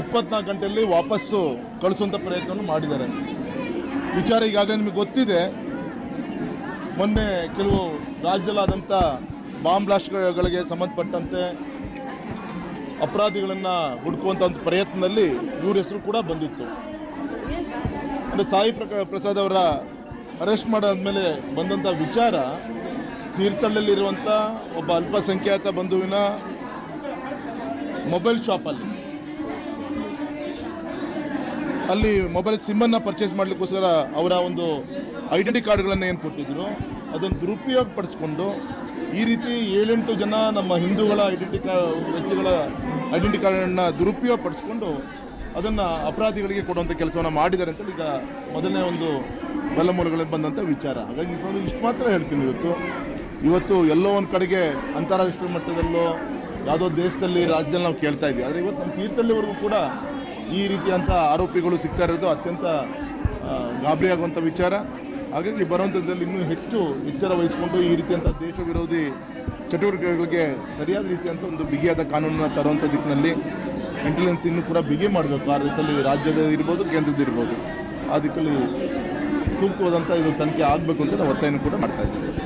ಇಪ್ಪತ್ನಾಲ್ಕು ಗಂಟೆಯಲ್ಲಿ ವಾಪಸ್ಸು ಕಳಿಸುವಂಥ ಪ್ರಯತ್ನವನ್ನು ಮಾಡಿದ್ದಾರೆ. ವಿಚಾರ ಈಗಾಗಲೇ ನಿಮಗೆ ಗೊತ್ತಿದೆ. ಮೊನ್ನೆ ಕೆಲವು ರಾಜ್ಯದಲ್ಲಾದಂಥ ಬಾಂಬ್ ಬ್ಲಾಸ್ಟ್ಗಳಿಗೆ ಸಂಬಂಧಪಟ್ಟಂತೆ ಅಪರಾಧಿಗಳನ್ನು ಹುಡುಕುವಂಥ ಒಂದು ಪ್ರಯತ್ನದಲ್ಲಿ ಇವ್ರ ಹೆಸರು ಕೂಡ ಬಂದಿತ್ತು. ಅಂದರೆ ಸಾಯಿ ಪ್ರಕ, ಪ್ರಸಾದ್ ಅವರ ಅರೆಸ್ಟ್ ಮಾಡಾದ್ಮೇಲೆ ಬಂದಂಥ ವಿಚಾರ ತೀರ್ಥಹಳ್ಳಿಯಲ್ಲಿರುವಂಥ ಒಬ್ಬ ಅಲ್ಪಸಂಖ್ಯಾತ ಬಂಧುವಿನ ಮೊಬೈಲ್ ಶಾಪಲ್ಲಿ. ಅಲ್ಲಿ ಮೊಬೈಲ್ ಸಿಮ್ಮನ್ನು ಪರ್ಚೇಸ್ ಮಾಡಲಿಕ್ಕೋಸ್ಕರ ಅವರ ಒಂದು ಐಡೆಂಟಿ ಕಾರ್ಡ್ಗಳನ್ನು ಏನು ಕೊಟ್ಟಿದ್ರು ಅದನ್ನು ದುರುಪಯೋಗ ಪಡಿಸ್ಕೊಂಡು ಈ ರೀತಿ ಏಳೆಂಟು ಜನ ನಮ್ಮ ಹಿಂದೂಗಳ ಐಡೆಂಟಿ ಕಾರ್ಡ್ ವ್ಯಕ್ತಿಗಳ ಐಡೆಂಟಿ ಕಾರ್ಡನ್ನು ದುರುಪಯೋಗ ಪಡಿಸ್ಕೊಂಡು ಅದನ್ನು ಅಪರಾಧಿಗಳಿಗೆ ಕೊಡುವಂಥ ಕೆಲಸವನ್ನು ಮಾಡಿದ್ದಾರೆ ಅಂತೇಳಿ ಈಗ ಮೊದಲನೇ ಒಂದು ಬಲಮೂಲಗಳಲ್ಲಿ ಬಂದಂಥ ವಿಚಾರ. ಹಾಗಾಗಿ ಈ ಸಂಬಂಧ ಇಷ್ಟು ಮಾತ್ರ ಹೇಳ್ತೀನಿ ಇವತ್ತು. ಇವತ್ತು ಎಲ್ಲೋ ಒಂದು ಕಡೆಗೆ ಅಂತಾರಾಷ್ಟ್ರೀಯ ಮಟ್ಟದಲ್ಲೋ ಯಾವುದೋ ದೇಶದಲ್ಲಿ ರಾಜ್ಯದಲ್ಲಿ ನಾವು ಕೇಳ್ತಾ ಇದ್ದೀವಿ. ಆದರೆ ಇವತ್ತು ನಮ್ಮ ತೀರ್ಥಹಳ್ಳಿವರೆಗೂ ಕೂಡ ಈ ರೀತಿಯಂಥ ಆರೋಪಿಗಳು ಸಿಗ್ತಾ ಇರೋದು ಅತ್ಯಂತ ಗಾಬರಿಯಾಗುವಂಥ ವಿಚಾರ. ಹಾಗಾಗಿ ಬರುವಂಥದ್ದಲ್ಲಿ ಇನ್ನೂ ಹೆಚ್ಚು ಎಚ್ಚರ ವಹಿಸಿಕೊಂಡು ಈ ರೀತಿಯಂಥ ದೇಶ ವಿರೋಧಿ ಚಟುವಟಿಕೆಗಳಿಗೆ ಸರಿಯಾದ ರೀತಿಯಂಥ ಒಂದು ಬಿಗಿಯಾದ ಕಾನೂನನ್ನು ತರುವಂಥ ದಿಕ್ಕಿನಲ್ಲಿ ಇಂಟೆಲಿಜೆನ್ಸ್ ಇನ್ನೂ ಕೂಡ ಬಿಗಿ ಮಾಡಬೇಕು. ಆ ರೀತಿಯಲ್ಲಿ ರಾಜ್ಯದ ಇರ್ಬೋದು ಕೇಂದ್ರದ ಇರ್ಬೋದು. ಆ ದಿಕ್ಕಲ್ಲಿ ಸೂಕ್ತವಾದಂಥ ಇದು ತನಿಖೆ ಆಗಬೇಕು ಅಂತ ನಾವು ಒತ್ತಾಯನ ಕೂಡ ಮಾಡ್ತಾ ಇದ್ದೀವಿ ಸರ್.